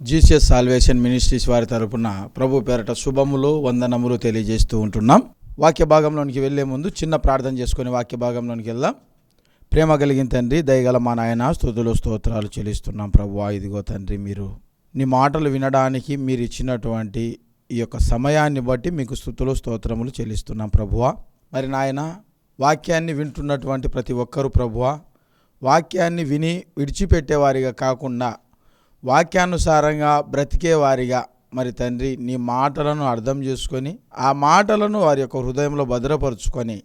Jesus salvation ministries వారి తరపున ప్రభు పేరట శుభములు వందనములు తెలియజేస్తూ ఉంటున్నాం. వాక్య భాగంలోనికి వెళ్ళే ముందు చిన్న ప్రార్థన చేసుకొని వాక్య భాగంలోనికి వెళ్దాం. ప్రేమ కలిగిన తండ్రి దయగల మా నాయన స్థుతులు స్తోత్రాలు చెల్లిస్తున్నాం. ప్రభు ఇదిగో తండ్రి మీరు నీ మాటలు వినడానికి మీరు ఇచ్చినటువంటి ఈ యొక్క సమయాన్ని బట్టి మీకు స్థుతులు స్తోత్రములు చెల్లిస్తున్నాం ప్రభువా. మరి నాయన వాక్యాన్ని వింటున్నటువంటి ప్రతి ఒక్కరూ ప్రభువా వాక్యాన్ని విని విడిచిపెట్టేవారిగా కాకుండా వాక్యానుసారంగా బ్రతికేవారిగా మరి తండ్రి నీ మాటలను అర్థం చేసుకొని ఆ మాటలను వారి యొక్క హృదయంలో భద్రపరుచుకొని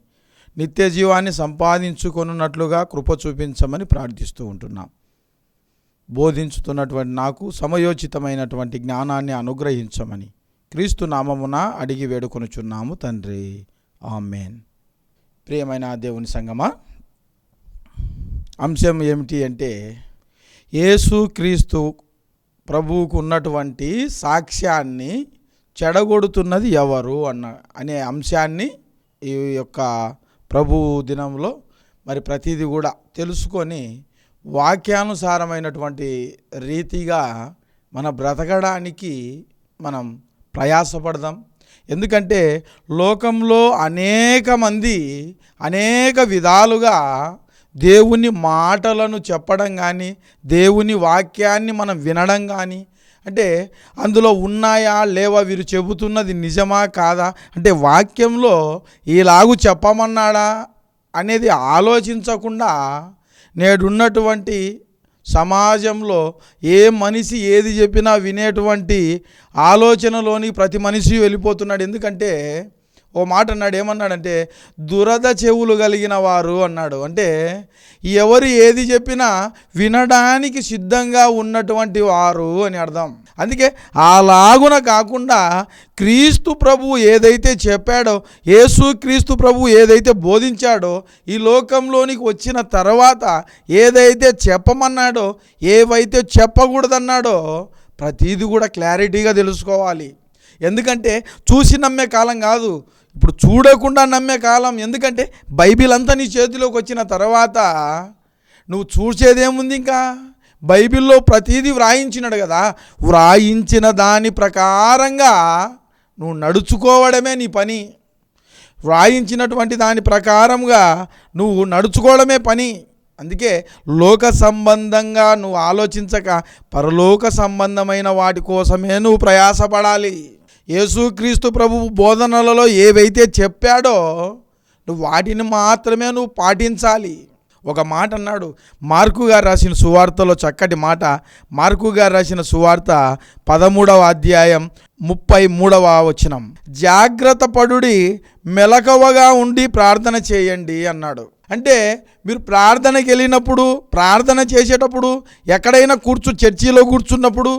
నిత్య జీవాన్ని సంపాదించుకొనున్నట్లుగా కృప చూపించమని ప్రార్థిస్తూ ఉంటున్నాం. బోధించుతున్నటువంటి నాకు సమయోచితమైనటువంటి జ్ఞానాన్ని అనుగ్రహించమని క్రీస్తు నామమున అడిగి వేడుకొనుచున్నాము తండ్రి. ఆమెన్. ప్రియమైన దేవుని సంగమా అంశం ఏమిటి అంటే యేసు క్రీస్తు ప్రభువుకు ఉన్నటువంటి సాక్ష్యాన్ని చెడగొడుతున్నది ఎవరు అన్న అనే అంశాన్ని ఈ యొక్క ప్రభు దినంలో మరి ప్రతిదీ కూడా తెలుసుకొని వాక్యానుసారమైనటువంటి రీతిగా మన బ్రతకడానికి మనం ప్రయాసపడదాం. ఎందుకంటే లోకంలో అనేక మంది అనేక విధాలుగా దేవుని మాటలను చెప్పడం కానీ దేవుని వాక్యాన్ని మనం వినడం కానీ అంటే అందులో ఉన్నాయా లేవా వీరు చెబుతున్నది నిజమా కాదా? అంటే వాక్యంలో ఈలాగు చెప్పమన్నాడా అనేది ఆలోచించకుండా నేడున్నటువంటి సమాజంలో ఏ మనిషి ఏది చెప్పినా వినేటువంటి ఆలోచనలోని ప్రతి మనిషి వెళ్ళిపోతున్నాడు. ఎందుకంటే ఓ మాట అన్నాడు ఏమన్నాడంటే దురద చెవులు కలిగిన వారు అన్నాడు. అంటే ఎవరు ఏది చెప్పినా వినడానికి సిద్ధంగా ఉన్నటువంటి వారు అని అర్థం. అందుకే అలాగున కాకుండా క్రీస్తు ప్రభు ఏదైతే చెప్పాడో యేసు క్రీస్తు ప్రభు ఏదైతే బోధించాడో ఈ లోకంలోనికి వచ్చిన తర్వాత ఏదైతే చెప్పమన్నాడో ఏవైతే చెప్పకూడదన్నాడో ప్రతీది కూడా క్లారిటీగా తెలుసుకోవాలి. ఎందుకంటే చూసి నమ్మే కాలం కాదు. ఇప్పుడు చూడకుండా నమ్మే కాలం. ఎందుకంటే బైబిల్ అంతా నీ చేతిలోకి వచ్చిన తర్వాత నువ్వు చూసేదేముంది ఇంకా? బైబిల్లో ప్రతిదీ వ్రాయించినాడు కదా. వ్రాయించిన దాని ప్రకారంగా నువ్వు నడుచుకోవడమే నీ పని. వ్రాయించినటువంటి దాని ప్రకారంగా నువ్వు నడుచుకోవడమే పని. అందుకే లోక సంబంధంగా నువ్వు ఆలోచించక పరలోక సంబంధమైన వాటి కోసమే నువ్వు ప్రయాసపడాలి. యేసుక్రీస్తు ప్రభు బోధనలలో ఏవైతే చెప్పాడో నువ్వు వాటిని మాత్రమే నువ్వు పాటించాలి. ఒక మాట అన్నాడు మార్కు గారు రాసిన సువార్తలో చక్కటి మాట. మార్కు గారు రాసిన సువార్త పదమూడవ అధ్యాయం ముప్పై మూడవ వచనం. జాగ్రత్త పడుడి మెలకువగా ఉండి ప్రార్థన చేయండి అన్నాడు. అంటే మీరు ప్రార్థనకి వెళ్ళినప్పుడు ప్రార్థన చేసేటప్పుడు ఎక్కడైనా కూర్చు చర్చిలో కూర్చున్నప్పుడు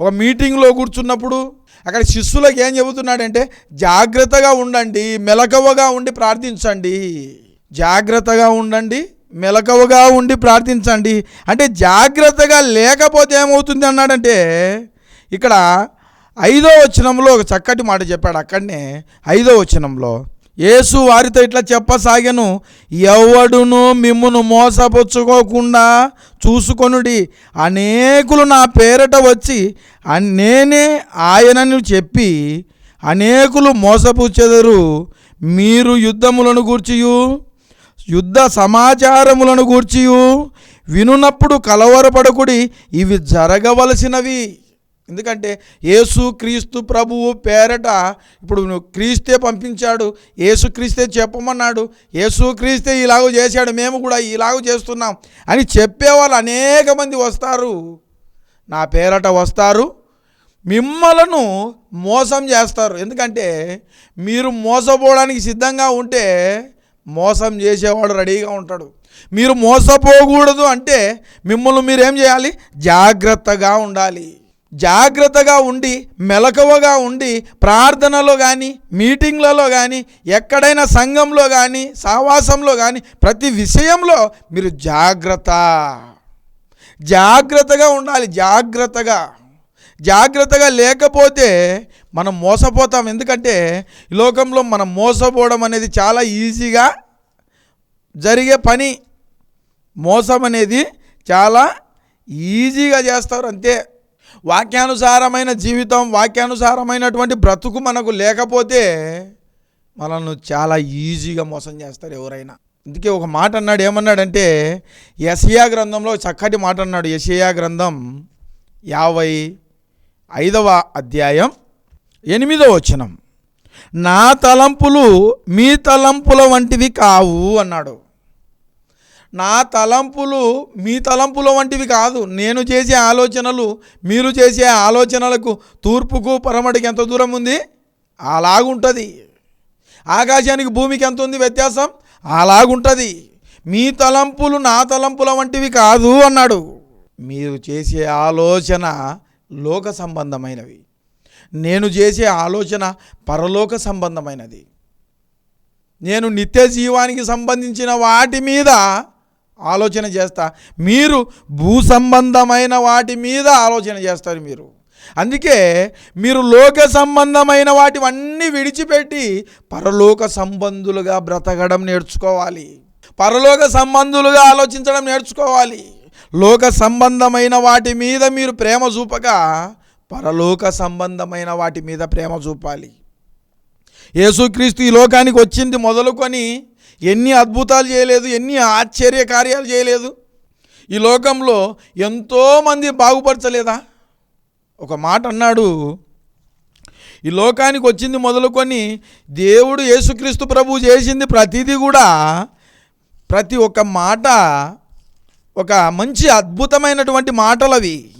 ఒక మీటింగ్లో కూర్చున్నప్పుడు అక్కడ శిష్యులకు ఏం చెబుతున్నాడంటే జాగ్రత్తగా ఉండండి మెలకువగా ఉండి ప్రార్థించండి. జాగ్రత్తగా ఉండండి మెలకువగా ఉండి ప్రార్థించండి. అంటే జాగ్రత్తగా లేకపోతే ఏమవుతుంది అన్నాడంటే ఇక్కడ ఐదో వచనంలో ఒక చక్కటి మాట చెప్పాడు అక్కడనే ఐదో వచనంలో యేసు వారితో ఇట్లా చెప్పసాగాను ఎవడును మిమ్మును మోసపుచ్చుకోకుండా చూసుకొనుడి. అనేకులు నా పేరట వచ్చి నేనే ఆయనని చెప్పి అనేకులు మోసపుచ్చెదరు. మీరు యుద్ధములను గూర్చియు యుద్ధ సమాచారములను గూర్చియు. వినున్నప్పుడు కలవరపడకుడి. ఇవి జరగవలసినవి. ఎందుకంటే యేసు క్రీస్తు ప్రభువు పేరట ఇప్పుడు నువ్వు క్రీస్తే పంపించాడు యేసు క్రీస్తే చెప్పమన్నాడు యేసు క్రీస్తే ఇలాగ చేశాడు మేము కూడా ఇలాగ చేస్తున్నాం అని చెప్పేవాళ్ళు అనేక మంది వస్తారు. నా పేరట వస్తారు. మిమ్మలను మోసం చేస్తారు. ఎందుకంటే మీరు మోసపోవడానికి సిద్ధంగా ఉంటే మోసం చేసేవాడు రెడీగా ఉంటాడు. మీరు మోసపోకూడదు అంటే మిమ్మల్ని మీరు ఏం చేయాలి? జాగ్రత్తగా ఉండాలి. జాగ్రత్తగా ఉండి మెలకువగా ఉండి ప్రార్థనలో కానీ మీటింగ్లలో కానీ ఎక్కడైనా సంఘంలో కానీ సావాసంలో కానీ ప్రతి విషయంలో మీరు జాగ్రత్త. జాగ్రత్తగా ఉండాలి జాగ్రత్తగా. జాగ్రత్తగా లేకపోతే మనం మోసపోతాం. ఎందుకంటే ఈ లోకంలో మనం మోసపోవడం అనేది చాలా ఈజీగా జరిగే పని. మోసం అనేది చాలా ఈజీగా చేస్తారు. అంతే. వాక్యానుసారమైన జీవితం వాక్యానుసారమైనటువంటి బ్రతుకు మనకు లేకపోతే మనల్ని చాలా ఈజీగా మోసం చేస్తారు ఎవరైనా. అందుకే ఒక మాట అన్నాడు ఏమన్నాడంటే యషయా గ్రంథంలో చక్కటి మాట అన్నాడు. ఎస్ఏయా గ్రంథం యాభై ఐదవ అధ్యాయం ఎనిమిదవ వచనం. నా తలంపులు మీ తలంపుల వంటివి కావు అన్నాడు. నా తలంపులు మీ తలంపుల వంటివి కాదు. నేను చేసే ఆలోచనలు మీరు చేసే ఆలోచనలకు తూర్పుకు పరమటికి ఎంత దూరం ఉంది? అలాగుంటుంది. ఆకాశానికి భూమికి ఎంత ఉంది వ్యత్యాసం? అలాగుంటుంది. మీ తలంపులు నా తలంపుల వంటివి కాదు అన్నాడు. మీరు చేసే ఆలోచన లోక సంబంధమైనవి. నేను చేసే ఆలోచన పరలోక సంబంధమైనది. నేను నిత్య జీవానికి సంబంధించిన వాటి మీద ఆలోచన చేస్తా. మీరు భూ సంబంధమైన వాటి మీద ఆలోచన చేస్తారు మీరు. అందుకే మీరు లోక సంబంధమైన వాటివన్నీ విడిచిపెట్టి పరలోక సంబంధులుగా బ్రతకడం నేర్చుకోవాలి. పరలోక సంబంధులుగా ఆలోచించడం నేర్చుకోవాలి. లోక సంబంధమైన వాటి మీద మీరు ప్రేమ చూపక పరలోక సంబంధమైన వాటి మీద ప్రేమ చూపాలి. యేసుక్రీస్తు ఈ లోకానికి వచ్చింది మొదలుకొని ఎన్ని అద్భుతాలు చేయలేదు ఎన్ని ఆశ్చర్య కార్యాలు చేయలేదు. ఈ లోకంలో ఎంతోమంది బాగుపరచలేదా? ఒక మాట అన్నాడు ఈ లోకానికి వచ్చింది మొదలుకొని దేవుడు యేసుక్రీస్తు ప్రభు చేసింది ప్రతిదీ కూడా ప్రతి ఒక్క మాట ఒక మంచి అద్భుతమైనటువంటి మాటలు అవి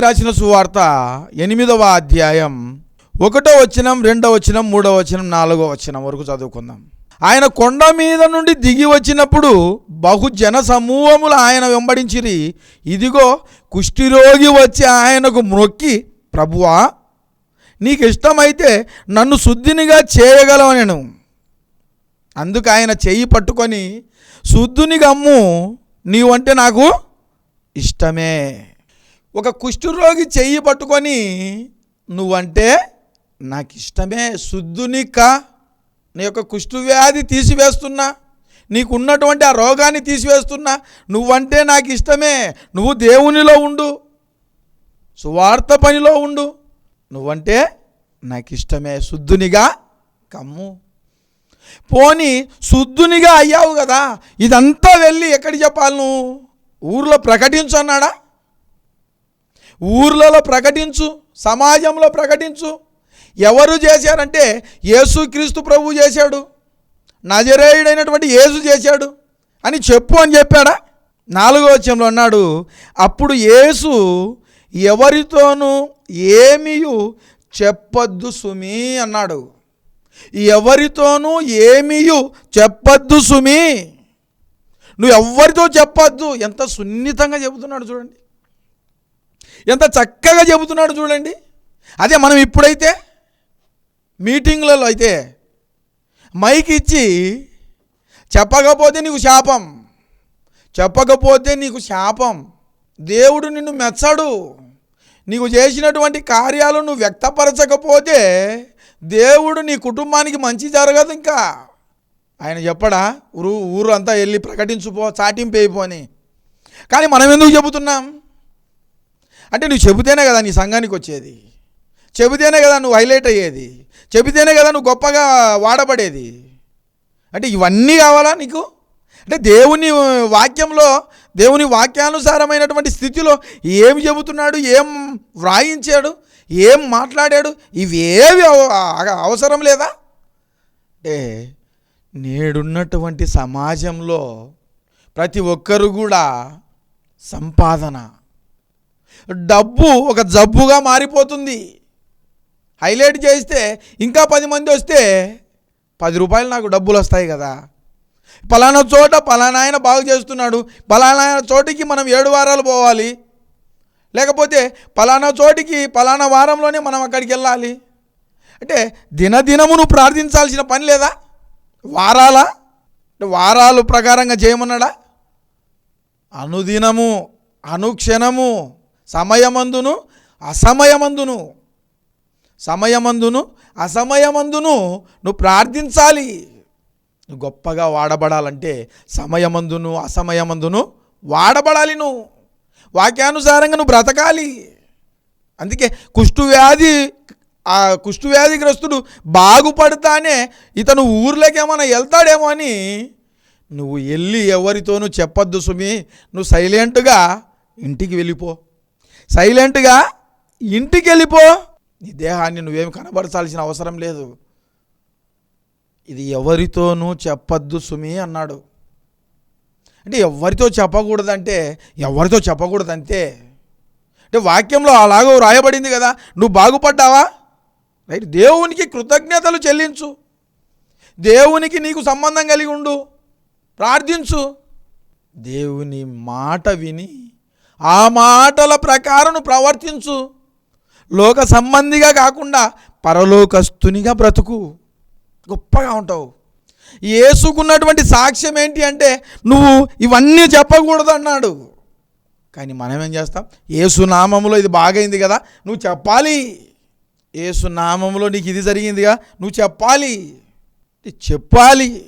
రాసిన సువార్త ఎనిమిదవ అధ్యాయం. ఒకటో వచనం రెండో వచనం మూడో వచనం నాలుగో వచనం వరకు చదువుకుందాం. ఆయన కొండ మీద నుండి దిగి వచ్చినప్పుడు బహుజన సమూహములు ఆయన వెంబడించిరి. ఇదిగో కుష్ఠిరోగి వచ్చి ఆయనకు మ్రొక్కి ప్రభువా నీకు ఇష్టమైతే నన్ను శుద్ధినిగా చేయగలవనను. అందుకు ఆయన చెయ్యి పట్టుకొని శుద్ధుని గమ్ము నీవంటే నాకు ఇష్టమే. ఒక కుష్ఠరోగి చెయ్యి పట్టుకొని నువ్వంటే నాకు ఇష్టమే శుద్ధుని కా నీ యొక్క కుష్ఠవ్యాధి తీసివేస్తున్నా నీకు ఉన్నటువంటి ఆ రోగాన్ని తీసివేస్తున్నా నువ్వంటే నాకు ఇష్టమే నువ్వు దేవునిలో ఉండు సువార్త పనిలో ఉండు. నువ్వంటే నాకు ఇష్టమే శుద్ధునిగా కమ్ము. పోని శుద్ధునిగా అయ్యావు కదా ఇదంతా వెళ్ళి ఎక్కడ చెప్పాలి నువ్వు? ఊర్లో ప్రకటించు అన్నాడా? ఊర్లలో ప్రకటించు సమాజంలో ప్రకటించు. ఎవరు చేశారంటే యేసుక్రీస్తు ప్రభు చేశాడు. నజరేయుడైనటువంటి యేసు చేశాడు. అని చెప్పు అని చెప్పాడా? నాలుగో వచ్చంలో అన్నాడు అప్పుడు యేసు ఎవరితోనూ ఏమీయు చెప్పొద్దు సుమి అన్నాడు. ఎవరితోనూ ఏమీయు చెప్పొద్దు సుమి. నువ్వు ఎవరితో చెప్పొద్దు. ఎంత సున్నితంగా చెబుతున్నాడు చూడండి. ఎంత చక్కగా చెబుతున్నాడు చూడండి. అదే మనం ఇప్పుడైతే మీటింగ్లలో అయితే మైక్ ఇచ్చి చెప్పకపోతే నీకు శాపం చెప్పకపోతే నీకు శాపం. దేవుడు నిన్ను మెచ్చడు. నీకు చేసినటువంటి కార్యాలు నువ్వు వ్యక్తపరచకపోతే దేవుడు నీ కుటుంబానికి మంచి జరగదు ఇంకా. ఆయన చెప్పడా? ఊరు ఊరు అంతా వెళ్ళి ప్రకటించుపో చాటింపు అయిపోని. కానీ మనం ఎందుకు చెబుతున్నాం? అంటే నువ్వు చెబుతేనే కదా నీ సంఘానికి వచ్చేది. చెబితేనే కదా నువ్వు హైలైట్ అయ్యేది. చెబితేనే కదా నువ్వు గొప్పగా వాడబడేది. అంటే ఇవన్నీ కావాలా నీకు? అంటే దేవుని వాక్యంలో దేవుని వాక్యానుసారమైనటువంటి స్థితిలో ఏం చెబుతున్నాడు ఏం వ్రాయించాడు ఏం మాట్లాడాడు ఇవేవి అవసరం లేదా? అంటే నేడున్నటువంటి సమాజంలో ప్రతి ఒక్కరు కూడా సంపాదన. డబ్బు ఒక జబ్బుగా మారిపోతుంది. హైలైట్ చేస్తే ఇంకా పది మంది వస్తే పది రూపాయలు నాకు డబ్బులు వస్తాయి కదా. పలానా చోట పలానా ఆయన బాగు చేస్తున్నాడు. పలానా చోటికి మనం ఏడు వారాలు పోవాలి. లేకపోతే పలానా చోటికి పలానా వారంలోనే మనం అక్కడికి వెళ్ళాలి. అంటే దినదినము నువ్వు ప్రార్థించాల్సిన పని లేదా? వారాలా? వారాలు ప్రకారంగా చేయమన్నాడా? అనుదినము అనుక్షణము సమయమందును అసమయమందును. సమయమందును అసమయమందును నువ్వు ప్రార్థించాలి. నువ్వు గొప్పగా వాడబడాలంటే సమయమందును అసమయమందును వాడబడాలి నువ్వు. వాక్యానుసారంగా నువ్వు బ్రతకాలి. అందుకే కుష్ఠువ్యాధి ఆ కుష్ఠువ్యాధిగ్రస్తుడు బాగుపడతానే ఇతను ఊర్లోకేమైనా వెళ్తాడేమో అని నువ్వు వెళ్ళి ఎవరితోనూ చెప్పొద్దు సుమి. నువ్వు సైలెంట్గా ఇంటికి వెళ్ళిపో. సైలెంట్గా ఇంటికి వెళ్ళిపో. నీ దేహాన్ని నువ్వేమి కనబరచాల్సిన అవసరం లేదు. ఇది ఎవరితోనూ చెప్పద్దు సుమి అన్నాడు. అంటే ఎవరితో చెప్పకూడదంటే ఎవరితో చెప్పకూడదంతే అంటే వాక్యంలో అలాగో రాయబడింది కదా నువ్వు బాగుపడ్డావా? రైట్ దేవునికి కృతజ్ఞతలు చెల్లించు. దేవునికి నీకు సంబంధం కలిగి ఉండు. ప్రార్థించు. దేవుని మాట విని ఆ మాటల ప్రకారం ప్రవర్తించు. లోక సంబంధిగా కాకుండా పరలోకస్తునిగా బ్రతుకు. గొప్పగా ఉంటావు. ఏసుకున్నటువంటి సాక్ష్యం ఏంటి అంటే నువ్వు ఇవన్నీ చెప్పకూడదు అన్నాడు కానీ మనం ఏం చేస్తాం? ఏసునామంలో ఇది బాగైంది కదా నువ్వు చెప్పాలి. ఏసునామంలో నీకు ఇది జరిగిందిగా నువ్వు చెప్పాలి. చెప్పాలి.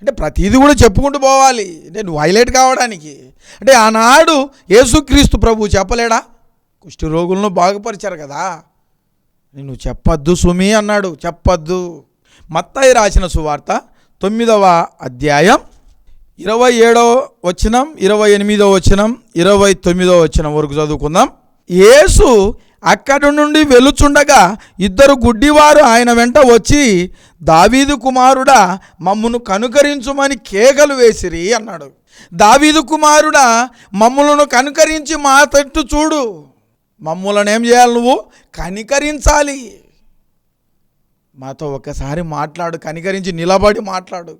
అంటే ప్రతిదీ కూడా చెప్పుకుంటూ పోవాలి. అంటే నువ్వు హైలైట్ కావడానికి. అంటే ఆనాడు యేసుక్రీస్తు ప్రభు చెప్పలేడా? కుష్టి రోగులను బాగుపరిచారు కదా. నేను చెప్పొద్దు సుమి అన్నాడు. చెప్పద్దు. మత్తాయి రాసిన సువార్త తొమ్మిదవ అధ్యాయం ఇరవై ఏడవ వచనం ఇరవై ఎనిమిదవ వచనం ఇరవై తొమ్మిదవ వచనం వరకు చదువుకుందాం. యేసు అక్కడి నుండి వెలుచుండగా ఇద్దరు గుడ్డివారు ఆయన వెంట వచ్చి దావీదు కుమారుడా మమ్మను కనుకరించుమని కేకలు వేసిరి అన్నాడు. దావీదు కుమారుడా మమ్మలను కనుకరించి మా తట్టు చూడు. మమ్ములను ఏం చేయాలి నువ్వు? కనికరించాలి. మాతో ఒకసారి మాట్లాడు కనికరించి నిలబడి మాట్లాడు.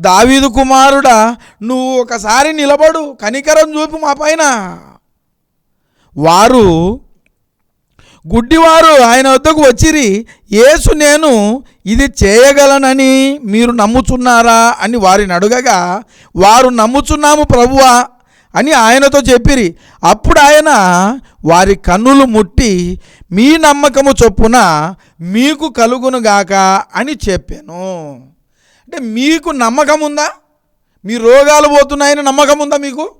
దావీదు కుమారుడా నువ్వు ఒకసారి నిలబడు కనికరం చూపు మా పైన. వారు గుడ్డివారు ఆయన వద్దకు వచ్చిరి యేసు నేను ఇది చేయగలనని మీరు నమ్ముచున్నారా? అని వారిని అడగగా వారు నమ్ముచున్నాము ప్రభువా అని ఆయనతో చెప్పిరి. అప్పుడు ఆయన వారి కన్నులు ముట్టి మీ నమ్మకము చొప్పున మీకు కలుగునుగాక అని చెప్పాను. అంటే మీకు నమ్మకం ఉందా మీ రోగాలు పోతున్నాయని నమ్మకం ఉందా మీకు?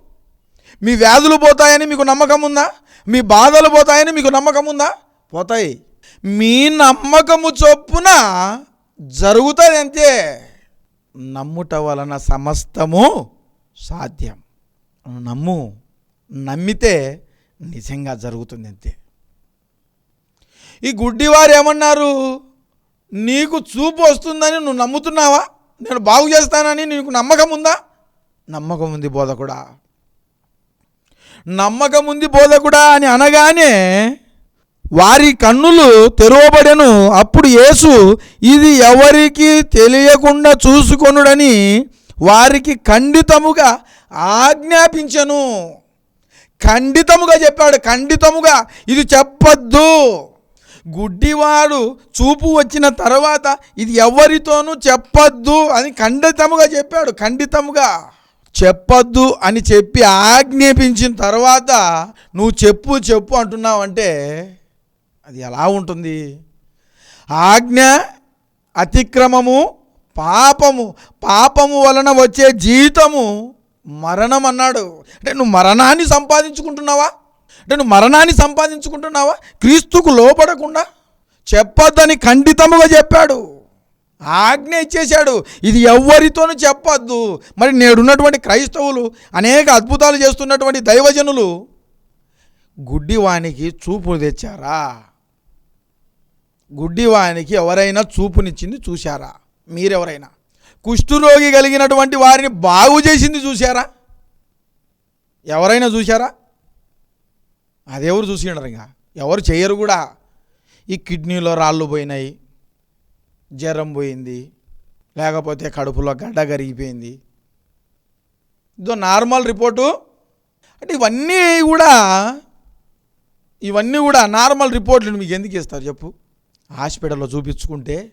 మీ వ్యాధులు పోతాయని మీకు నమ్మకం ఉందా మీ బాధలు పోతాయని మీకు నమ్మకం ఉందా పోతాయి. మీ నమ్మకము చొప్పున జరుగుతుంది అంతే నమ్ముట వలన సమస్తము సాధ్యం. నమ్ము నమ్మితే నిజంగా జరుగుతుంది అంతే. ఈ గుడ్డివారు ఏమన్నారు? నీకు చూపు వస్తుందని నువ్వు నమ్ముతున్నావా? నేను బాగు చేస్తానని నీకు నమ్మకం ఉందా? నమ్మకం ఉంది బోధకుడా. నమ్మకం ఉంది బోధకుడా అని అనగానే వారి కన్నులు తెరవబడెను. అప్పుడు యేసు ఇది ఎవరికి తెలియకుండా చూసుకొనుడని వారికి ఖండితముగా ఆజ్ఞాపించను. ఖండితముగా చెప్పాడు. ఖండితముగా ఇది చెప్పొద్దు. గుడ్డివాడు చూపు వచ్చిన తర్వాత ఇది ఎవరితోనూ చెప్పొద్దు అని ఖండితముగా చెప్పాడు. ఖండితముగా చెప్పొద్దు అని చెప్పి ఆజ్ఞాపించిన తర్వాత నువ్వు చెప్పు చెప్పు అంటున్నావు అంటే అది ఎలా ఉంటుంది? ఆజ్ఞ అతిక్రమము పాపము పాపము వలన వచ్చే జీతము మరణం అన్నాడు అంటే నువ్వు మరణాన్ని సంపాదించుకుంటున్నావా? అంటే నువ్వు మరణాన్ని సంపాదించుకుంటున్నావా? క్రీస్తుకు లోపడకుండా చెప్పొద్దని ఖండితముగా చెప్పాడు. ఆజ్ఞ ఇచ్చేశాడు. ఇది ఎవ్వరితోనూ చెప్పొద్దు. మరి నేడున్నటువంటి క్రైస్తవులు అనేక అద్భుతాలు చేస్తున్నటువంటి దైవజనులు గుడ్డివానికి చూపు తెచ్చారా? గుడ్డివానికి ఎవరైనా చూపునిచ్చింది చూశారా? మీరెవరైనా కుష్ఠురోగి కలిగినటువంటి వారిని బాగు చేసింది చూశారా? ఎవరైనా చూశారా? అదెవరు చూసిండరు ఇంకా. ఎవరు చేయరు కూడా. ఈ కిడ్నీలో రాళ్ళు పోయినాయి జ్వరం పోయింది లేకపోతే కడుపులో గడ్డ కరిగిపోయింది. ఇదో నార్మల్ రిపోర్టు. అంటే ఇవన్నీ కూడా ఇవన్నీ కూడా నార్మల్ రిపోర్ట్లు మీకు ఎందుకు ఇస్తారు చెప్పు? హాస్పిటల్లో చూపించుకుంటే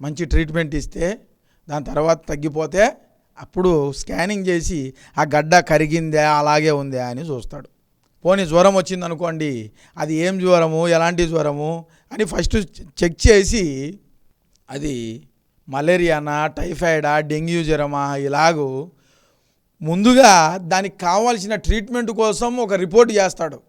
మంచి ట్రీట్మెంట్ ఇస్తే దాని తర్వాత తగ్గిపోతే అప్పుడు స్కానింగ్ చేసి ఆ గడ్డ కరిగిందా అలాగే ఉందా అని చూస్తాడు. పోనీ జ్వరం వచ్చింది అనుకోండి అది ఏం జ్వరము ఎలాంటి జ్వరము అని ఫస్ట్ చెక్ చేసి అది మలేరియానా టైఫాయిడా డెంగ్యూ జ్వరమా ఇలాగూ ముందుగా దానికి కావాల్సిన ట్రీట్మెంట్ కోసం ఒక రిపోర్ట్ చేస్తాడు.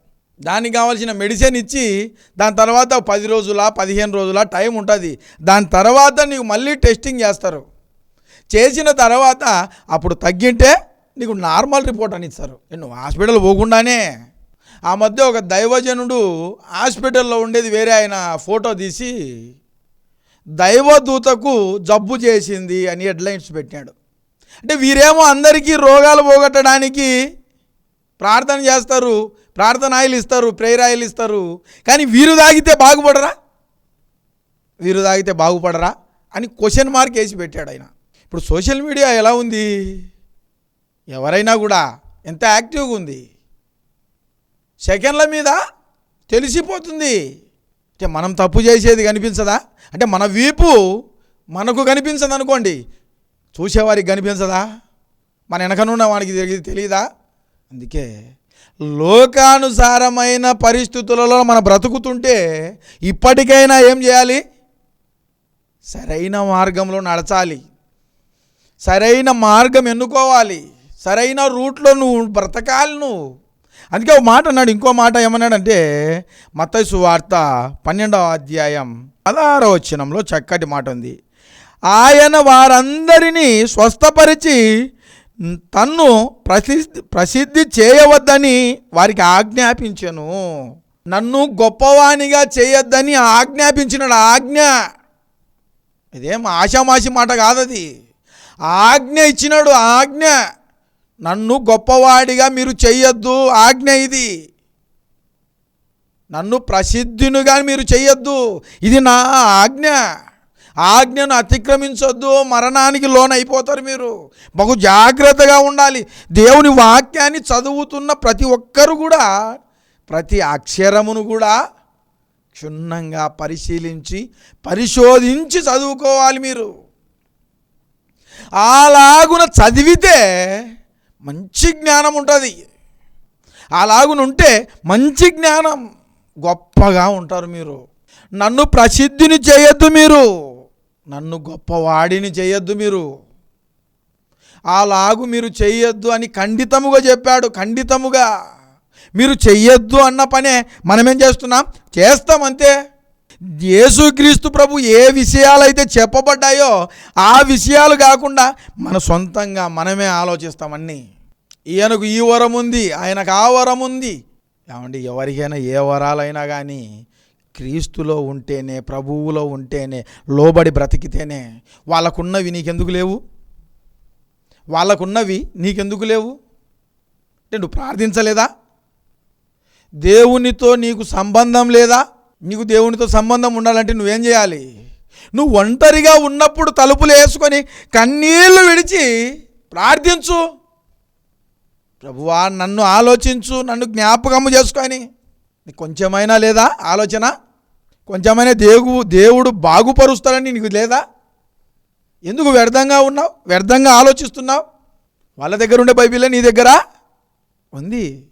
దానికి కావాల్సిన మెడిసిన్ ఇచ్చి దాని తర్వాత పది రోజుల పదిహేను రోజుల టైం ఉంటుంది. దాని తర్వాత నీకు మళ్ళీ టెస్టింగ్ చేస్తారు. చేసిన తర్వాత అప్పుడు తగ్గింటే నీకు నార్మల్ రిపోర్ట్ అని ఇస్తారు. నువ్వు హాస్పిటల్ పోకుండానే. ఆ మధ్య ఒక దైవజనుడు హాస్పిటల్లో ఉండేది వేరే ఆయన ఫోటో తీసి దైవదూతకు జబ్బు చేసింది అని హెడ్లైన్స్ పెట్టాడు అంటే వీరేమో అందరికీ రోగాలు పోగొట్టడానికి ప్రార్థన చేస్తారు. ప్రార్థన ఆయిల్ ఇస్తారు ప్రేయర్ ఆయిల్ ఇస్తారు. కానీ వీరు తాగితే బాగుపడరా? వీరు తాగితే బాగుపడరా? అని క్వశ్చన్ మార్క్ వేసి పెట్టాడు ఆయన. ఇప్పుడు సోషల్ మీడియా ఎలా ఉంది? ఎవరైనా కూడా ఎంత యాక్టివ్గా ఉంది? సెకండ్ల మీద తెలిసిపోతుంది. అంటే మనం తప్పు చేసేది కనిపించదా? అంటే మన వీపు మనకు కనిపించదు అనుకోండి చూసేవారికి కనిపించదా? మన వెనకనున్న వానికి తెలియదా అందుకే లోకానుసారమైన పరిస్థితులలో మనం బ్రతుకుతుంటే ఇప్పటికైనా ఏం చేయాలి? సరైన మార్గంలో నడచాలి. సరైన మార్గం ఎన్నుకోవాలి? సరైన రూట్లో నువ్వు బ్రతకాలి నువ్వు. అందుకే ఒక మాట అన్నాడు ఇంకో మాట ఏమన్నాడంటే మత్తయి వార్త పన్నెండవ అధ్యాయం పదహారవ వచనంలో చక్కటి మాట ఉంది. ఆయన వారందరినీ స్వస్థపరిచి తన్ను ప్రసిద్ధి ప్రసిద్ధి చేయవద్దని వారికి ఆజ్ఞాపించను. నన్ను గొప్పవాణిగా చేయొద్దని ఆజ్ఞాపించినాడు ఆజ్ఞ. ఇదేం ఆషామాషి మాట కాదది. ఆజ్ఞ ఇచ్చినాడు ఆజ్ఞ. నన్ను గొప్పవాడిగా మీరు చెయ్యొద్దు ఆజ్ఞ ఇది. నన్ను ప్రసిద్ధినిగా మీరు చెయ్యొద్దు ఇది నా ఆజ్ఞ. ఆజ్ఞను అతిక్రమించొద్దు మరణానికి లోనైపోతారు మీరు. బహు జాగ్రత్తగా ఉండాలి. దేవుని వాక్యాన్ని చదువుతున్న ప్రతి ఒక్కరు కూడా ప్రతి అక్షరమును కూడా క్షుణ్ణంగా పరిశీలించి పరిశోధించి చదువుకోవాలి మీరు. అలాగున చదివితే మంచి జ్ఞానం ఉంటుంది. అలాగునుంటే మంచి జ్ఞానం గొప్పగా ఉంటారు మీరు. నన్ను ప్రసిద్ధిని చేయొద్దు మీరు. నన్ను గొప్పవాడిని చేయొద్దు మీరు. అలాగు మీరు చెయ్యొద్దు అని ఖండితముగా చెప్పాడు ఖండితముగా. మీరు చెయ్యొద్దు అన్న పనే మనమేం చేస్తున్నాం? చేస్తాం అంతే. యేసుక్రీస్తు ప్రభు ఏ విషయాలైతే చెప్పబడ్డాయో ఆ విషయాలు కాకుండా మన సొంతంగా మనమే ఆలోచిస్తామన్నీ ఈయనకు ఈ వరం ఉంది ఆయనకు ఆ వరం ఉంది ఏమండి ఎవరికైనా ఏ వరాలైనా కానీ క్రీస్తులో ఉంటేనే ప్రభువులో ఉంటేనే లోబడి బ్రతికితేనే వాళ్ళకున్నవి నీకెందుకు లేవు? వాళ్ళకున్నవి నీకెందుకు లేవు? అంటే నువ్వు ప్రార్థించలేదా? దేవునితో నీకు సంబంధం లేదా? నీకు దేవునితో సంబంధం ఉండాలంటే నువ్వేం చేయాలి? నువ్వు ఒంటరిగా ఉన్నప్పుడు తలుపులు వేసుకొని కన్నీళ్ళు విడిచి ప్రార్థించు. ప్రభువా నన్ను ఆలోచించు నన్ను జ్ఞాపకము చేసుకొని. నీకు కొంచెమైనా లేదా ఆలోచన? కొంచెమైనా దేవు దేవుడు బాగుపరుస్తాడని నీకు లేదా? ఎందుకు వ్యర్థంగా ఉన్నావు? వ్యర్థంగా ఆలోచిస్తున్నావు? వాళ్ళ దగ్గర ఉండే బైబిలే నీ దగ్గర ఉంది.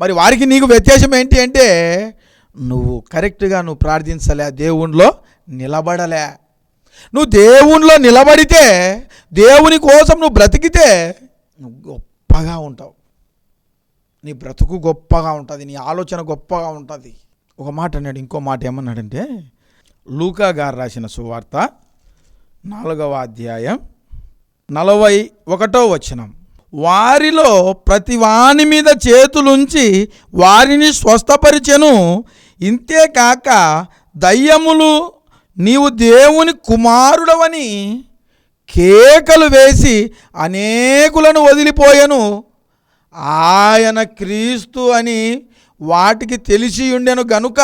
మరి వారికి నీకు వ్యత్యాసం ఏంటి అంటే నువ్వు కరెక్ట్గా నువ్వు ప్రార్థించలే దేవునిలో నిలబడలే. నువ్వు దేవునిలో నిలబడితే దేవుని కోసం నువ్వు బ్రతికితే నువ్వు గొప్పగా ఉంటావు. నీ బ్రతుకు గొప్పగా ఉంటుంది నీ ఆలోచన గొప్పగా ఉంటుంది. ఒక మాట అన్నాడు ఇంకో మాట ఏమన్నాడంటే లూకా గారు రాసిన సువార్త నాలుగవ అధ్యాయం నలభై ఒకటో వచనం. వారిలో ప్రతి వాని మీద చేతులుంచి వారిని స్వస్థపరిచెను. ఇంతేకాక దయ్యములు నీవు దేవుని కుమారుడవని కేకలు వేసి అనేకులను వదిలిపోయెను. ఆయన క్రీస్తు అని వాటికి తెలిసి ఉండెను గనుక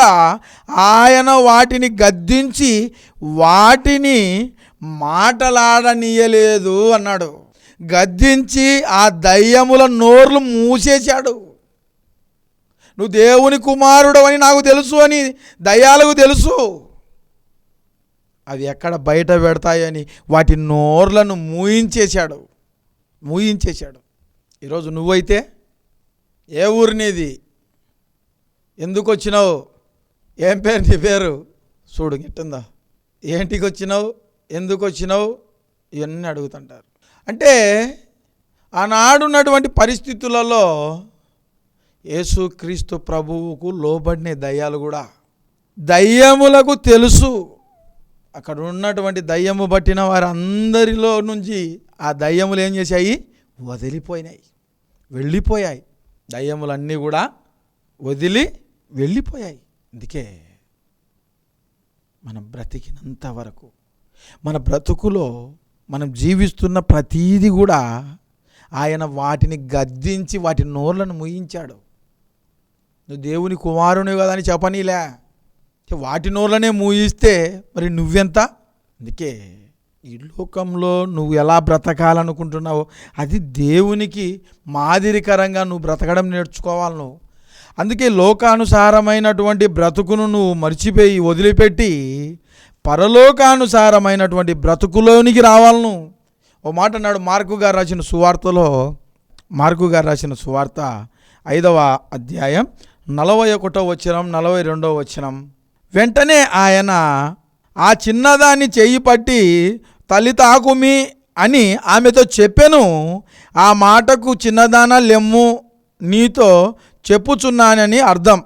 ఆయన వాటిని గద్దించి వాటిని మాటలాడనీయలేదు అన్నాడు. గద్దించి ఆ దయ్యముల నోర్లు మూసేశాడు. నువ్వు దేవుని కుమారుడు అని నాకు తెలుసు అని దయ్యాలకు తెలుసు. అవి ఎక్కడ బయట పెడతాయని వాటి నోర్లను మూయించేశాడు. మూయించేశాడు. ఈరోజు నువ్వైతే ఏ ఊరినేది ఎందుకు వచ్చినావు ఏం పేరు నీ పేరు? చూడు గిట్టుందా? ఏంటికి వచ్చినావు ఎందుకు వచ్చినావు ఇవన్నీ అడుగుతుంటారు. అంటే ఆనాడున్నటువంటి పరిస్థితులలో యేసుక్రీస్తు ప్రభువుకు లోబడిన దయ్యాలు కూడా దయ్యములకు తెలుసు. అక్కడ ఉన్నటువంటి దయ్యము పట్టిన వారందరిలో నుంచి ఆ దయ్యములు ఏం చేశాయి? వదిలిపోయినాయి. వెళ్ళిపోయాయి. దయ్యములన్నీ కూడా వదిలి వెళ్ళిపోయాయి. అందుకే మనం బ్రతికినంత వరకు మన బ్రతుకులో మనం జీవిస్తున్న ప్రతీది కూడా ఆయన వాటిని గద్దించి వాటి నోర్లను ముయించాడు. నువ్వు దేవుని కుమారుని కదా అని చెప్పనీలే. వాటి నోర్లనే మూయిస్తే మరి నువ్వెంత? అందుకే ఈ లోకంలో నువ్వు ఎలా బ్రతకాలనుకుంటున్నావో అది దేవునికి మాదిరికరంగా నువ్వు బ్రతకడం నేర్చుకోవాలి నువ్వు. అందుకే లోకానుసారమైనటువంటి బ్రతుకును నువ్వు మర్చిపోయి వదిలిపెట్టి పరలోకానుసారమైనటువంటి బ్రతుకులోనికి రావాలను ఓ మాట అన్నాడు మార్కు గారు రాసిన సువార్తలో. మార్కు గారు రాసిన సువార్త ఐదవ అధ్యాయం నలభై ఒకటో వచ్చినం నలభై రెండో వచ్చినం వెంటనే ఆయన ఆ చిన్నదాన్ని చేయి పట్టి తల్లి తాకుమి అని ఆమెతో చెప్పాను. ఆ మాటకు చిన్నదాన లెమ్ము నీతో చెప్పుచున్నానని అర్థం.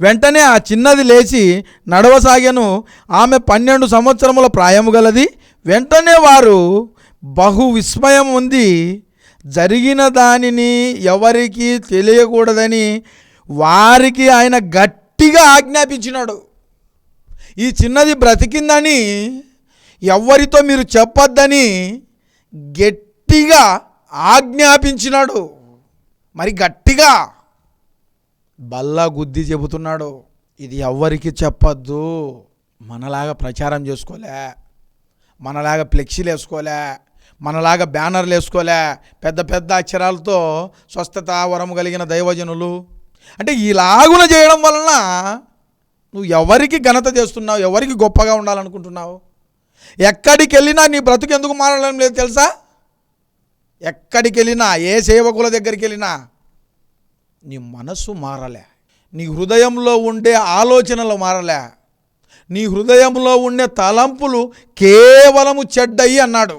వెంటనే ఆ చిన్నది లేచి నడవసాగాను. ఆమె పన్నెండు సంవత్సరముల ప్రాయము గలది. వెంటనే వారు బహు విస్మయం ఉంది. జరిగిన దానిని ఎవరికి తెలియకూడదని వారికి ఆయన గట్టిగా ఆజ్ఞాపించినాడు. ఈ చిన్నది బ్రతికిందని ఎవరితో మీరు చెప్పొద్దని గట్టిగా ఆజ్ఞాపించినాడు. మరి గట్టిగా బల్లా గుద్ది చెబుతున్నాడు ఇది ఎవ్వరికి చెప్పొద్దు. మనలాగా ప్రచారం చేసుకోలే. మనలాగా ఫ్లెక్సీలు వేసుకోలే. మనలాగా బ్యానర్లు వేసుకోలే. పెద్ద పెద్ద అక్షరాలతో స్వస్థత వరం కలిగిన దైవజనులు. అంటే ఇలాగున చేయడం వలన నువ్వు ఎవరికి ఘనత చేస్తున్నావు? ఎవరికి గొప్పగా ఉండాలనుకుంటున్నావు? ఎక్కడికి వెళ్ళినా నీ బ్రతుకు ఎందుకు మారడం లేదు తెలుసా? ఎక్కడికి వెళ్ళినా ఏ సేవకుల దగ్గరికి వెళ్ళినా నీ మనస్సు మారలే. నీ హృదయంలో ఉండే ఆలోచనలు మారలే. నీ హృదయంలో ఉండే తలంపులు కేవలము చెడ్డయి అన్నాడు.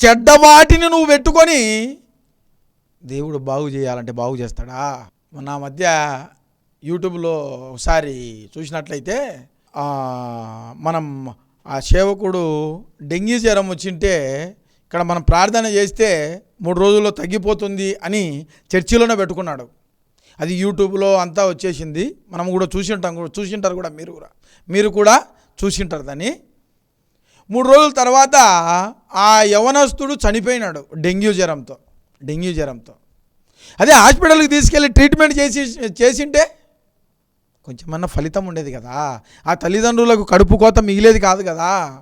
చెడ్డ వాటిని నువ్వు పెట్టుకొని దేవుడు బాగు చేయాలంటే బాగు చేస్తాడా? నా మధ్య యూట్యూబ్లో ఒకసారి చూసినట్లయితే మనం ఆ సేవకుడు డెంగ్యూ జ్వరం వచ్చింటే ఇక్కడ మనం ప్రార్థన చేస్తే మూడు రోజుల్లో తగ్గిపోతుంది అని చర్చిలోనే పెట్టుకున్నాడు. అది యూట్యూబ్లో అంతా వచ్చేసింది. మనం కూడా చూసింటాం కూడా చూసింటారు కూడా మీరు కూడా. మీరు కూడా చూసింటారు దాన్ని. మూడు రోజుల తర్వాత ఆ యవనస్తుడు చనిపోయినాడు డెంగ్యూ జ్వరంతో డెంగ్యూ జ్వరంతో. అదే హాస్పిటల్కి తీసుకెళ్ళి ట్రీట్మెంట్ చేసి చేసింటే కొంచెమన్నా ఫలితం ఉండేది కదా. ఆ తల్లిదండ్రులకు కడుపు కోత మిగిలేది కాదు కదా.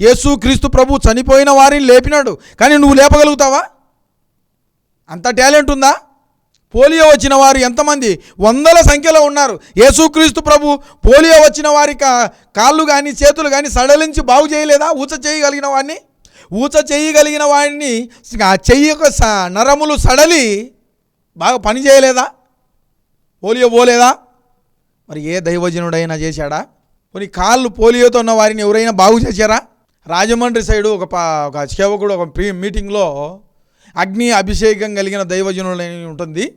యేసు క్రీస్తు ప్రభు చనిపోయిన వారిని లేపినాడు. కానీ నువ్వు లేపగలుగుతావా? అంత టాలెంట్ ఉందా? పోలియో వచ్చిన వారు ఎంతమంది? వందల సంఖ్యలో ఉన్నారు. యేసుక్రీస్తు ప్రభు పోలియో వచ్చిన వారి కా- కాళ్ళు కానీ చేతులు కానీ సడలించి బాగు చేయలేదా? ఊచ చేయగలిగిన వాడిని ఊచ చేయగలిగిన వాడిని ఆ చెయ్యి యొక్క స- నరములు సడలి బాగా పని చేయలేదా? పోలియో పోలేదా? మరి ఏ దైవజనుడైనా చేశాడా? కొన్ని కాళ్ళు పోలియోతో ఉన్న వారిని ఎవరైనా బాగు చేశారా? రాజమండ్రి సైడు ఒక పా ఒక సేవకుడు ఒక ప్రీ మీటింగ్లో అగ్ని అభిషేకం కలిగిన దైవజనుడని ఉంటుంది.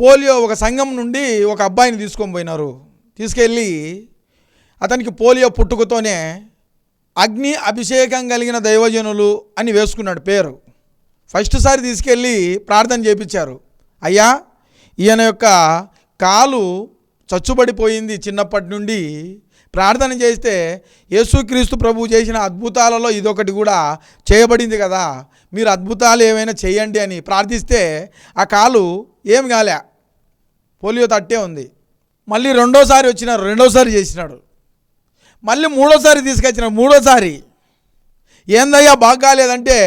పోలియో ఒక సంఘం నుండి ఒక అబ్బాయిని తీసుకొని పోయినారు. తీసుకెళ్ళి అతనికి పోలియో పుట్టుకతోనే అగ్ని అభిషేకం కలిగిన దైవజనులు అని వేసుకున్నాడు పేరు. ఫస్ట్ సారి తీసుకెళ్ళి ప్రార్థన చేపించారు. అయ్యా ఈయన యొక్క కాలు చచ్చుబడిపోయింది చిన్నప్పటి నుండి. ప్రార్థన చేస్తే యేసుక్రీస్తు ప్రభు చేసిన అద్భుతాలలో ఇదొకటి కూడా చేయబడింది కదా. మీరు అద్భుతాలు ఏమైనా చేయండి అని ప్రార్థిస్తే ఆ కాలు ఏం కాలే. పోలియో తట్టే ఉంది. మళ్ళీ రెండోసారి వచ్చినారు రెండోసారి చేసినాడు. మళ్ళీ మూడోసారి తీసుకొచ్చినాడు మూడోసారి. ఏందయ్యా బాగా కాలేదంటే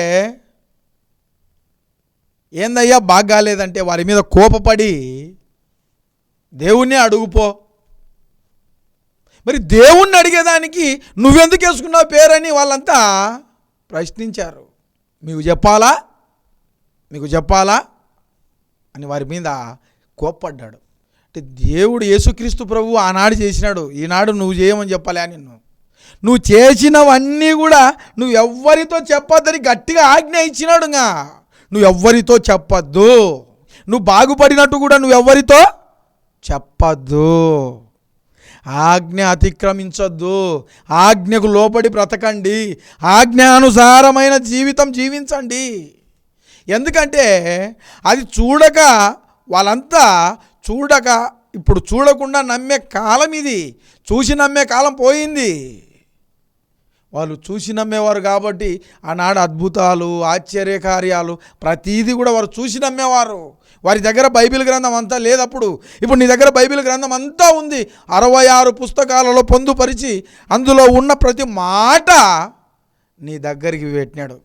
ఏందయ్యా బాగా కాలేదంటే వారి మీద కోపపడి దేవుణ్ణి అడుగుపో. మరి దేవుణ్ణి అడిగేదానికి నువ్వెందుకు వేసుకున్నావు పేరని వాళ్ళంతా ప్రశ్నించారు. మీకు చెప్పాలా? మీకు చెప్పాలా? అని వారి మీద కోప్పడ్డాడు. అంటే దేవుడు యేసుక్రీస్తు ప్రభు ఆనాడు చేసినాడు ఈనాడు నువ్వు చేయమని చెప్పలే నిన్ను? నువ్వు చేసినవన్నీ కూడా నువ్వు ఎవ్వరితో చెప్పొద్దని గట్టిగా ఆజ్ఞ ఇచ్చినాడుగా. నువ్వు ఎవ్వరితో చెప్పొద్దు. నువ్వు బాగుపడినట్టు కూడా నువ్వు ఎవ్వరితో చెప్పద్దు. ఆజ్ఞ అతిక్రమించొద్దు. ఆజ్ఞకు లోబడి బ్రతకండి. ఆజ్ఞానుసారమైన జీవితం జీవించండి. ఎందుకంటే అది చూడక వాళ్ళంతా చూడక ఇప్పుడు చూడకుండా నమ్మే కాలం ఇది. చూసి నమ్మే కాలం పోయింది. వాళ్ళు చూసి నమ్మేవారు కాబట్టి ఆనాడు అద్భుతాలు ఆశ్చర్యకార్యాలు ప్రతీది కూడా వారు చూసి నమ్మేవారు. వారి దగ్గర బైబిల్ గ్రంథం అంతా లేదప్పుడు. ఇప్పుడు నీ దగ్గర బైబిల్ గ్రంథం అంతా ఉంది. అరవై ఆరు పుస్తకాలలో పొందుపరిచి అందులో ఉన్న ప్రతి మాట నీ దగ్గరికి పెట్టినాడు.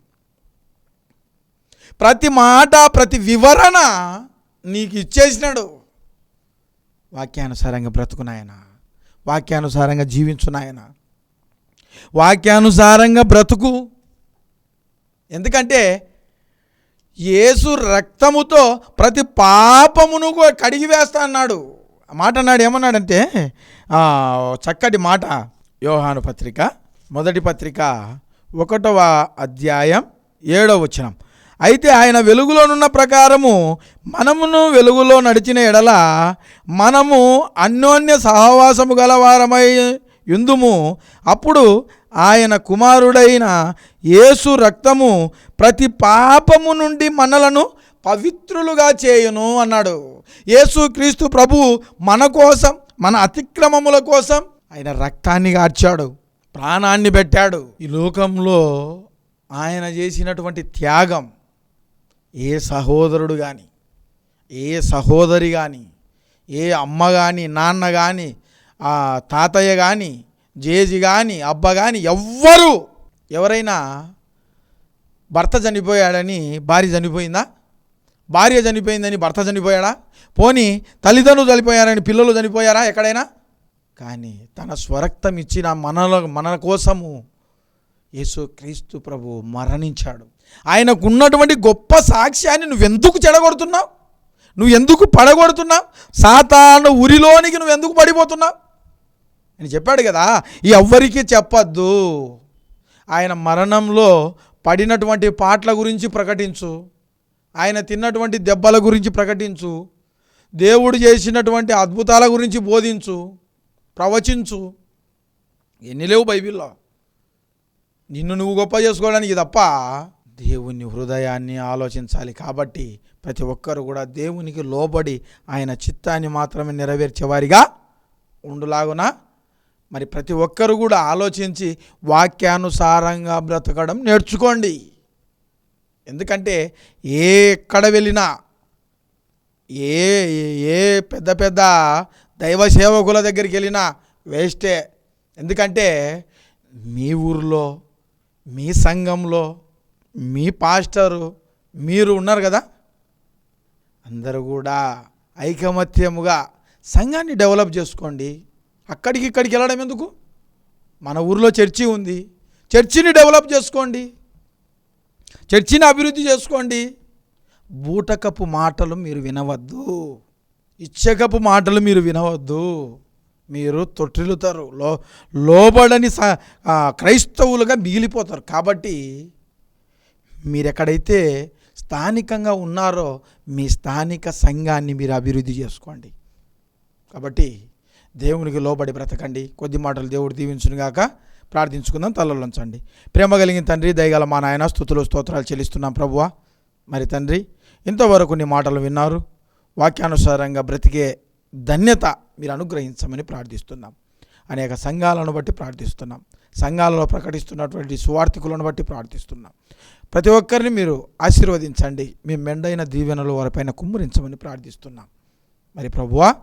ప్రతి మాట ప్రతి వివరణ నీకు ఇచ్చేసినాడు. వాక్యానుసారంగా బ్రతుకునాయన. వాక్యానుసారంగా జీవించునాయన. వాక్యానుసారంగా బ్రతుకు. ఎందుకంటే యేసు రక్తముతో ప్రతి పాపమును కూడా కడిగి వేస్తా అన్నాడు. మాట అన్నాడు ఏమన్నాడంటే చక్కటి మాట. యోహాను పత్రిక మొదటి పత్రిక ఒకటవ అధ్యాయం ఏడవ వచనం. అయితే ఆయన వెలుగులోనున్న ప్రకారము మనమును వెలుగులో నడిచిన ఎడల మనము అన్యోన్య సహవాసము గలవారమై యుందుము. అప్పుడు ఆయన కుమారుడైన యేసు రక్తము ప్రతి పాపము నుండి మనలను పవిత్రులుగా చేయును అన్నాడు. యేసు క్రీస్తు ప్రభు మన కోసం మన అతిక్రమముల కోసం ఆయన రక్తాన్ని గార్చాడు ప్రాణాన్ని పెట్టాడు. ఈ లోకంలో ఆయన చేసినటువంటి త్యాగం ఏ సహోదరుడు కానీ ఏ సహోదరి కానీ ఏ అమ్మ కానీ నాన్న కానీ ఆ తాతయ్య కానీ జేజి కానీ అబ్బ కానీ ఎవ్వరు ఎవరైనా భర్త చనిపోయాడని భార్య చనిపోయిందా? భార్య చనిపోయిందని భర్త చనిపోయాడా? పోనీ తల్లిదండ్రులు చనిపోయారని పిల్లలు చనిపోయారా ఎక్కడైనా? కానీ తన స్వరక్తం ఇచ్చిన మనల మన కోసము యేసు క్రీస్తు ప్రభు మరణించాడు. ఆయనకు ఉన్నటువంటి గొప్ప సాక్ష్యాన్ని నువ్వెందుకు చెడగొడుతున్నావు? నువ్వు ఎందుకు పడగొడుతున్నావు? సాతాను ఉరిలోనికి నువ్వు ఎందుకు పడిపోతున్నావు? అని చెప్పాడు కదా ఎవ్వరికీ చెప్పద్దు. ఆయన మరణంలో పడినటువంటి పాటల గురించి ప్రకటించు. ఆయన తిన్నటువంటి దెబ్బల గురించి ప్రకటించు. దేవుడు చేసినటువంటి అద్భుతాల గురించి బోధించు. ప్రవచించు. ఎన్ని లేవు బైబిల్లో? నిన్ను నువ్వు గొప్ప చేసుకోవడానికి తప్ప దేవుని హృదయాన్ని ఆలోచించాలి కాబట్టి ప్రతి ఒక్కరు కూడా దేవునికి లోబడి ఆయన చిత్తాన్ని మాత్రమే నెరవేర్చేవారిగా ఉండులాగున. మరి ప్రతి ఒక్కరు కూడా ఆలోచించి వాక్యానుసారంగా బ్రతకడం నేర్చుకోండి. ఎందుకంటే ఏ ఎక్కడ వెళ్ళినా ఏ ఏ పెద్ద పెద్ద దైవ సేవకుల దగ్గరికి వెళ్ళినా వేస్టే. ఎందుకంటే మీ ఊరిలో మీ సంఘంలో మీ పాస్టరు మీరు ఉన్నారు కదా? అందరూ కూడా ఐకమత్యముగా సంఘాన్ని డెవలప్ చేసుకోండి. అక్కడికి ఇక్కడికి వెళ్ళడం ఎందుకు? మన ఊరిలో చర్చి ఉంది. చర్చిని డెవలప్ చేసుకోండి. చర్చిని అభివృద్ధి చేసుకోండి. బూటకపు మాటలు మీరు వినవద్దు. ఇచ్చకపు మాటలు మీరు వినవద్దు. మీరు తొట్టిల్లుతారు లో లోబడని స క్రైస్తవులుగా మిగిలిపోతారు. కాబట్టి మీరు ఎక్కడైతే స్థానికంగా ఉన్నారో మీ స్థానిక సంఘాన్ని మీరు అభివృద్ధి చేసుకోండి. కాబట్టి దేవునికి లోబడి బ్రతకండి. కొద్ది మాటలు దేవుడు దీవించునుగాక ప్రార్థించుకుందాం తలలోంచండి ప్రేమ కలిగిన తండ్రి దయగల మా నాయన స్థుతులు స్తోత్రాలు చెల్లిస్తున్నాం ప్రభువ. మరి తండ్రి ఇంతవరకు నీ మాటలు విన్నారు. వాక్యానుసారంగా బ్రతికే ధన్యత మీరు అనుగ్రహించమని ప్రార్థిస్తున్నాం. అనేక సంఘాలను బట్టి ప్రార్థిస్తున్నాం. సంఘాలలో ప్రకటిస్తున్నటువంటి సువార్థికులను బట్టి ప్రార్థిస్తున్నాం. ప్రతి ఒక్కరిని మీరు ఆశీర్వదించండి. మీ మెండైన దీవెనలు వారిపైన కుమ్మరించమని ప్రార్థిస్తున్నాం. మరి ప్రభువా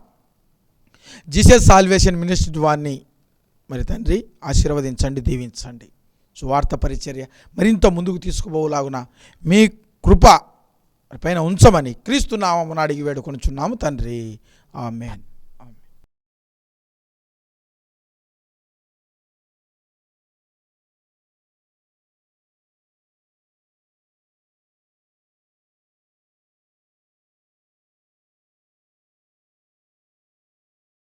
జీసస్ సాల్వేషన్ మినిస్ట్రీ వారిని మరి తండ్రి ఆశీర్వదించండి దీవించండి. సువార్త పరిచర్య మరింత ముందుకు తీసుకుపోలాగున మీ కృప పైన ఉంచమని క్రీస్తు నామమున అడిగి వేడుకొనుచున్నాము తండ్రి. ఆమెన్.